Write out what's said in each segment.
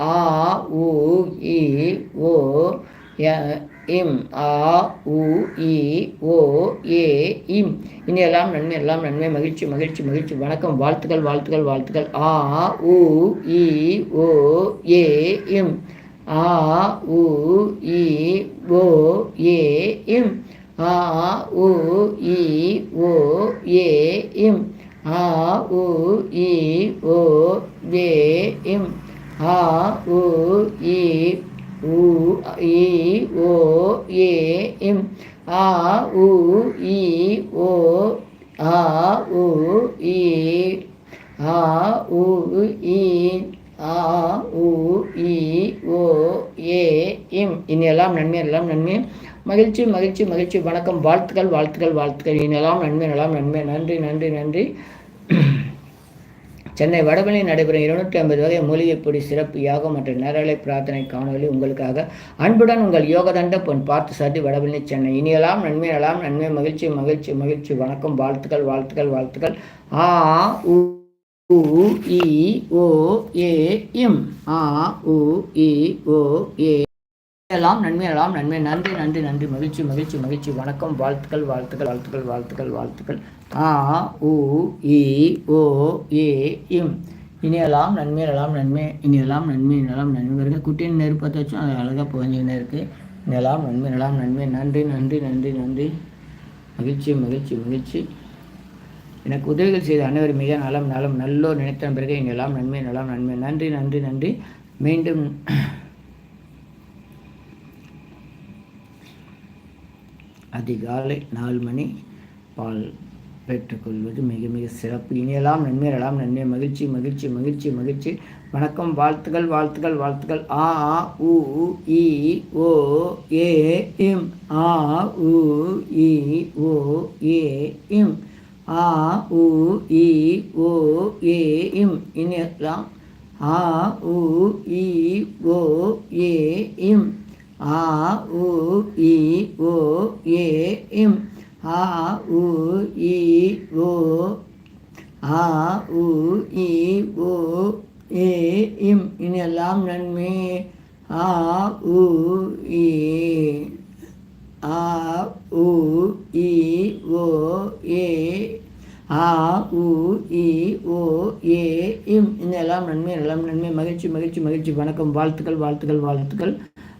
ஆ உ இ ஓ இம் ஆ உ இ ஓ ஏ இம். இனி எல்லாம் நன்மை எல்லாம் நன்மை. மகிழ்ச்சி மகிழ்ச்சி மகிழ்ச்சி. வணக்கம். வாழ்த்துக்கள் வாழ்த்துக்கள் வாழ்த்துக்கள். ஆ உ இ ஓ ஏ இம். ஆ உ இ ஓ ஏ இம். ஆ உ இ ஓ ஏ இம். ஆ உ இ ஓ ஏ இம். ஆ உ இ உ இ ஓ ஏ இம் ஆ உ இ ஓ ஆ உ இ ஆ உ இ ஆ உ இ ஓ ஏ இம் இனி எல்லாம் நன்மை எல்லாம் நன்மை. மகிழ்ச்சி மகிழ்ச்சி மகிழ்ச்சி. வணக்கம். வாழ்த்துக்கள் வாழ்த்துக்கள் வாழ்த்துக்கள். இனி எல்லாம் நன்மை எல்லாம் நன்மை. நன்றி நன்றி நன்றி. சென்னை வடபழனி நடைபெறும் இருநூற்றி ஐம்பது வகை மூலிகைப்பொடி சிறப்பு யாகம் மற்றும் நேரலை பிரார்த்தனை காணொலி உங்களுக்காக. அன்புடன் உங்கள் யோகதண்ட பொன் பார்த்து சாதி வடபழனி சென்னை. இனியலாம் நன்மை எல்லாம் நன்மை மகிழ்ச்சி மகிழ்ச்சி மகிழ்ச்சி. வணக்கம். வாழ்த்துக்கள் வாழ்த்துக்கள் வாழ்த்துக்கள். ஆ உ உ இ ஓ ஏ இம் ஆ உ இ ஓ ஏ. எல்லாம் நன்மை எல்லாம் நன்மை. நன்றி நன்றி நன்றி. மகிழ்ச்சி மகிழ்ச்சி மகிழ்ச்சி. வணக்கம். வாழ்த்துக்கள் வாழ்த்துக்கள் வாழ்த்துக்கள் வாழ்த்துக்கள் வாழ்த்துக்கள். ஆ உ இ ஓ ஏ இம். இனியெல்லாம் நன்மை எல்லாம் நன்மை. இனியெல்லாம் நன்மை இனியெல்லாம் நன்மை. வருங்க குட்டியின் நெருப்பத்தை வச்சும் அது அழகாக புகஞ்சுக்கினே இருக்குது இனியெல்லாம் நன்மை எல்லாம் நன்மை. நன்றி நன்றி நன்றி நன்றி. மகிழ்ச்சி மகிழ்ச்சி மகிழ்ச்சி. எனக்கு உதவிகள் செய்த அனைவரும் மிக நலம் நலம் நல்லோர் நினைத்த பிறகு இங்கெல்லாம் நன்மை நலம் நன்மை. நன்றி நன்றி நன்றி. மீண்டும் அதிகாலை நாலு மணி பால் பெற்றுக்கொள்வது மிக மிக சிறப்பு. இனியெல்லாம் நன்மையெல்லாம் நன்மை மகிழ்ச்சி மகிழ்ச்சி மகிழ்ச்சி மகிழ்ச்சி. வணக்கம். வாழ்த்துக்கள் வாழ்த்துக்கள் வாழ்த்துக்கள் ஆ உ இ ஓ ஏ இம். ஆ உ இ ஓ ஏ இம். ஆ உ இ ஓ ஏ இம். இனியெல்லாம் ஆ உ இ ஓ ஏ இம். ஆ உ இ ஓ ஏ இம் ஆ உ இ ஓ. ஆ உ இ ஓ ஏ இம் இனெல்லாம் நன்மை. ஆ உ இ ஆ உ இ ஓ ஏ. ஆ உ இ ஓ ஏ இம் இன்னெல்லாம் நன்மை எல்லாம் நன்மை. மகிழ்ச்சி மகிழ்ச்சி மகிழ்ச்சி. வணக்கம். வாழ்த்துக்கள் வாழ்த்துக்கள் வாழ்த்துக்கள்.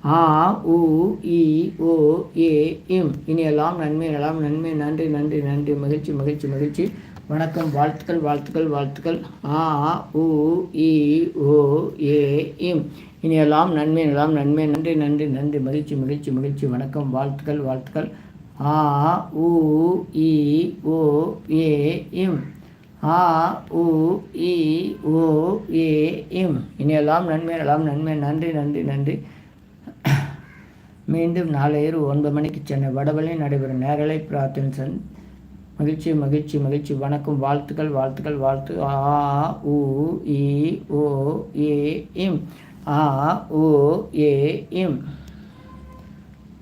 ஆ உ இ ஓ ஏ இம். இனி எல்லாம் நன்மை எல்லாம் நன்மை. நன்றி நன்றி நன்றி. மகிழ்ச்சி மகிழ்ச்சி மகிழ்ச்சி. வணக்கம். வாழ்த்துக்கள் வாழ்த்துக்கள் வாழ்த்துக்கள். ஆ உ இ ஓ ஏ இம். இனி எல்லாம் நன்மை எல்லாம் நன்மை. நன்றி நன்றி நன்றி. மகிழ்ச்சி மகிழ்ச்சி மகிழ்ச்சி. வணக்கம். வாழ்த்துக்கள் வாழ்த்துக்கள். ஆ உ இ ஓ ஏ இம். ஆ உ இ ஓ ஏ இம். இனி எல்லாம் நன்மை எல்லாம் நன்மை. நன்றி நன்றி நன்றி. மீண்டும் நாளை இரவு ஒன்பது மணிக்கு சென்னை வடவழி நடைபெறும் நேரலை பிரார்த்தனை சன் மகிழ்ச்சி மகிழ்ச்சி மகிழ்ச்சி. வணக்கம் வாழ்த்துக்கள் வாழ்த்துக்கள் வாழ்த்து. ஆ உ இ ஓ ஏ இம். ஆ உ ஏ இம்.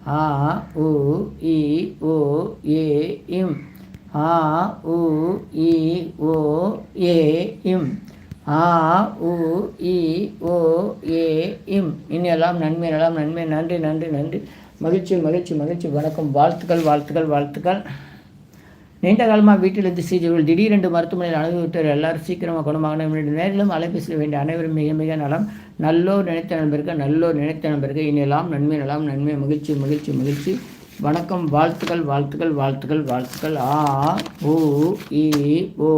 ஆ உ இ ஓ ஏ இம். ஆ உ இ ஓ ஏ இம். ஆ உ இ ஓ ஏ இம். இன்னெல்லாம் நன்மை எல்லாம் நன்மை. நன்றி நன்றி நன்றி. மகிழ்ச்சி மகிழ்ச்சி மகிழ்ச்சி. வணக்கம். வாழ்த்துக்கள் வாழ்த்துக்கள் வாழ்த்துக்கள். நீண்ட காலமாக வீட்டில் இருந்து சீஜர்கள் திடீரென்று மருத்துவமனையில் அணுகிவிட்டார் எல்லாரும் சீக்கிரமாக குணமாகணும் நேரிலும் அலைபேச வேண்டிய அனைவரும் மிக மிக நலம். நல்லோர் நினைத்த நண்பர்கள் நல்லோர் நினைத்த நண்பர்கள். இனியெல்லாம் நன்மை நலம் நன்மை. மகிழ்ச்சி மகிழ்ச்சி மகிழ்ச்சி. வணக்கம். வாழ்த்துக்கள் வாழ்த்துக்கள் வாழ்த்துக்கள் வாழ்த்துக்கள். ஆ உ இ ஓ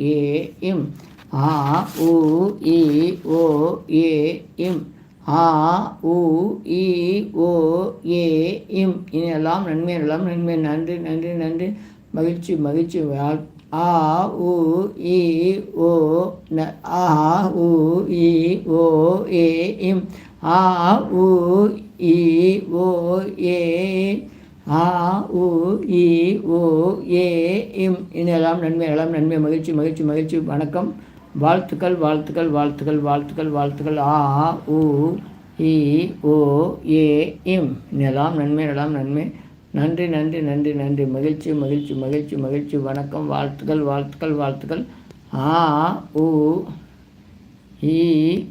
ஏ இம். ஆ உ இ ஓ ஏ இம். ஆ உ இ ஓ ஏ இம். இனியெல்லாம் நன்மை எல்லாம் நன்மை. நன்றி நன்றி நன்றி. மகிழ்ச்சி மகிழ்ச்சி. ஆ உ இ ஓ ந ஆ உ இ ஓ ஏ இம். ஆ உ இ ஓ ஏ ஆ உ இ ஓ ஏ இம். இனியெல்லாம் நன்மை எல்லாம் நன்மை. மகிழ்ச்சி மகிழ்ச்சி மகிழ்ச்சி. வணக்கம். வாழ்த்துக்கள் வாழ்த்துக்கள் வாழ்த்துக்கள் வாழ்த்துக்கள் வாழ்த்துக்கள். ஆ உ இ ஓ ஏ இம். நிலாம் நன்மை நலாம் நன்மை. நன்றி நன்றி நன்றி நன்றி. மகிழ்ச்சி மகிழ்ச்சி மகிழ்ச்சி மகிழ்ச்சி. வணக்கம் வாழ்த்துக்கள் வாழ்த்துக்கள் வாழ்த்துக்கள். ஆ உ இ